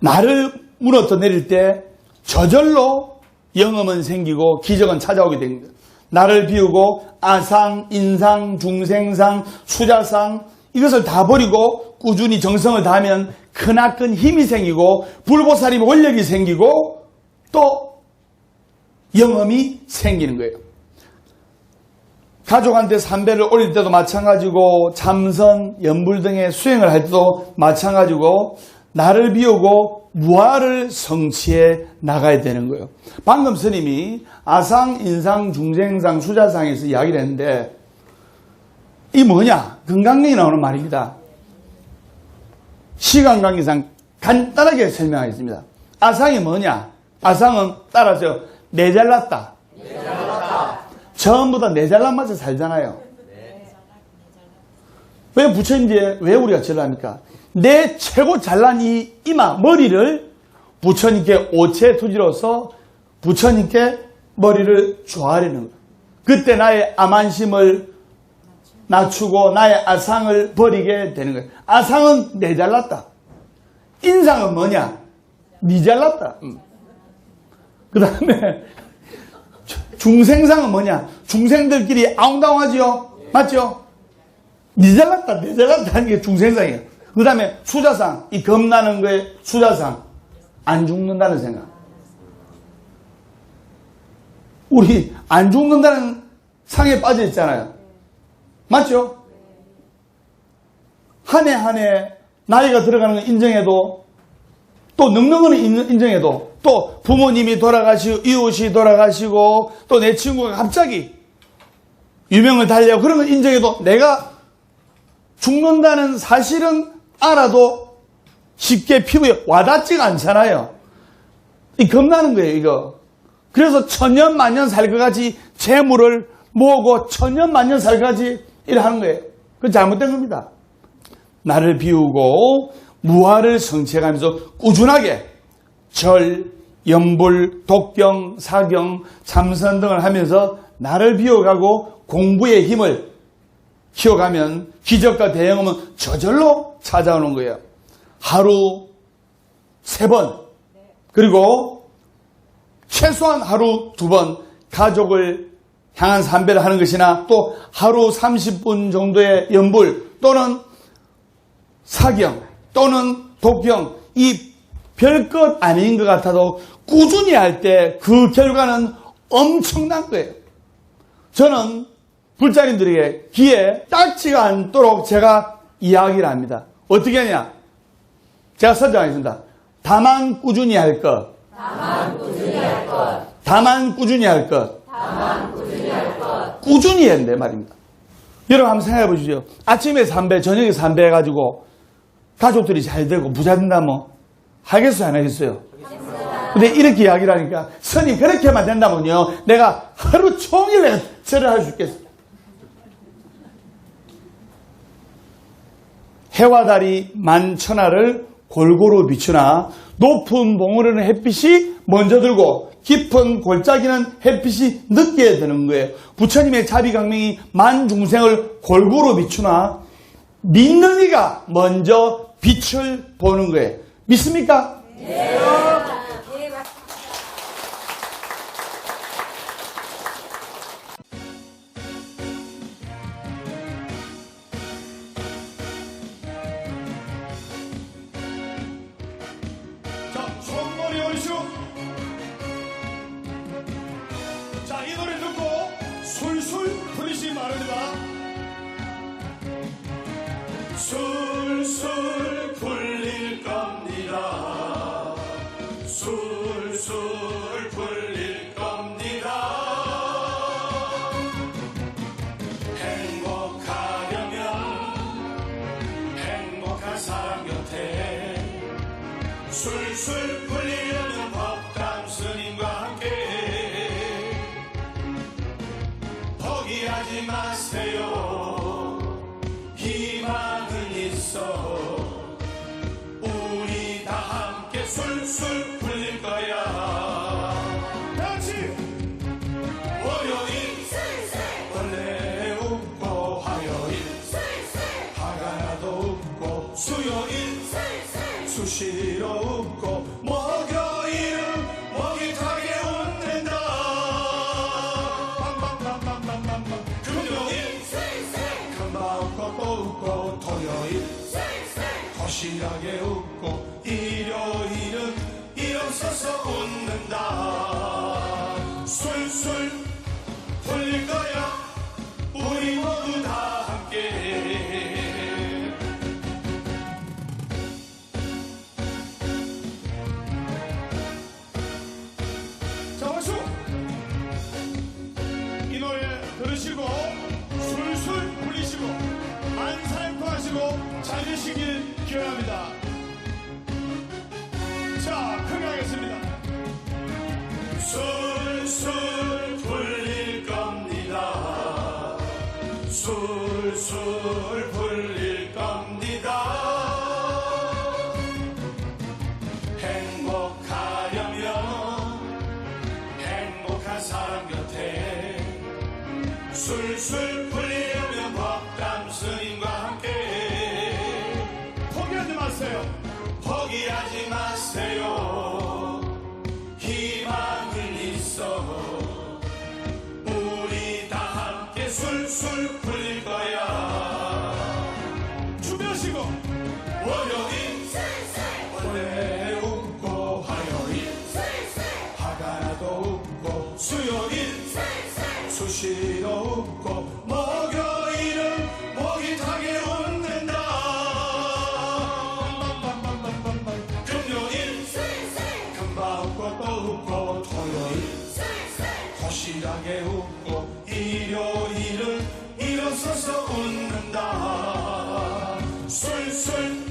나를 물어떠 내릴 때 저절로 영험은 생기고 기적은 찾아오게 됩니다. 나를 비우고 아상, 인상, 중생상, 수자상 이것을 다 버리고 꾸준히 정성을 다하면 크나큰 힘이 생기고 불보살이 원력이 생기고 또 영험이 생기는 거예요. 가족한테 삼배를 올릴 때도 마찬가지고 참선, 연불 등의 수행을 할 때도 마찬가지고 나를 비우고 무아를 성취해 나가야 되는 거예요. 방금 스님이 아상, 인상, 중생상, 수자상에서 이야기를 했는데 이 뭐냐? 건강경에 나오는 말입니다. 시간 관계상 간단하게 설명하겠습니다. 아상이 뭐냐? 아상은 따라서 내 잘났다. 다내 잘난 맛에 살잖아요. 왜 부처님께 왜 우리가 절을 합니까? 내 최고 잘난 이 이마 머리를 부처님께 오체 투지로서 부처님께 머리를 조아리는 거예요. 그때 나의 암안심을 낮추고 나의 아상을 버리게 되는 거예요. 아상은 내 잘났다. 인상은 뭐냐? 니 잘났다. 그 다음에 중생상은 뭐냐? 중생들끼리 아웅다웅하지요? 맞죠? 니 잘났다, 내 잘났다 하는 게 중생상이에요. 그 다음에 수자상, 이 겁나는 거에 수자상. 안 죽는다는 생각. 우리 안 죽는다는 상에 빠져 있잖아요. 맞죠? 한 해 한 해 나이가 들어가는 걸 인정해도 또 인- 인정해도 또 부모님이 돌아가시고 이웃이 돌아가시고 또 내 친구가 갑자기 유명을 달려고 그런 걸 인정해도 내가 죽는다는 사실은 알아도 쉽게 피부에 와닿지가 않잖아요. 이 겁나는 거예요, 이거. 그래서 천년 만년 살 것 같이 재물을 모으고 천년 만년 살 것 같이 이래 하는 거예요. 그건 잘못된 겁니다. 나를 비우고 무화를 성취해가면서 꾸준하게 절, 연불, 독경, 사경, 참선 등을 하면서 나를 비워가고 공부의 힘을 키워가면 기적과 대형음은 저절로 찾아오는 거예요. 하루 세 번, 그리고 최소한 하루 두 번 가족을 향한 삼배를 하는 것이나 또 하루 30분 정도의 연불 또는 사경 또는 독경 이 별것 아닌 것 같아도 꾸준히 할 때 그 결과는 엄청난 거예요. 저는 불자님들에게 귀에 딱지가 않도록 제가 이야기를 합니다. 어떻게 하냐? 제가 선정하겠습니다. 다만 꾸준히 할 것. 다만 꾸준히 할 것. 다만 꾸준히 할 것. 다만 꾸준히 할 것. 꾸준히 된다 말입니다. 여러분 한번 생각해 보시죠. 아침에 삼배, 저녁에 삼배 해가지고 가족들이 잘 되고 부자 된다면 하겠어요, 안 하겠어요? 근데 이렇게 이야기를 하니까 선이 그렇게만 된다면요. 내가 하루 종일 내가 절을 할 수 있겠어 해와 달이 만천하를 골고루 비추나 높은 봉우리는 햇빛이 먼저 들고 깊은 골짜기는 햇빛이 늦게 드는 거예요. 부처님의 자비강명이 만중생을 골고루 비추나 믿는 이가 먼저 빛을 보는 거예요. 믿습니까? 자, 풀리시 바랍니다. 술술 풀릴 겁니다. 술술 풀릴 겁니다. 행복하려면 행복한 사람 곁에 술술 풀 포기하지 마세요 술술 풀릴 거야. 우리 모두 다 함께. 자원수 이 노래 들으시고 술술 풀리시고 안 살포하시고 잘 되시길 기원합니다. 자 크게 하겠습니다. 술술 꽃을 불릴 겁니다. 행복하려면 행복한 사람 곁에 술술 수시로 웃고 먹여 이름 먹이타게 웃는다. 금요일 금방 웃고 또 웃고 토요일 거실하게 웃고 일요일은 일어서서 웃는다. 술술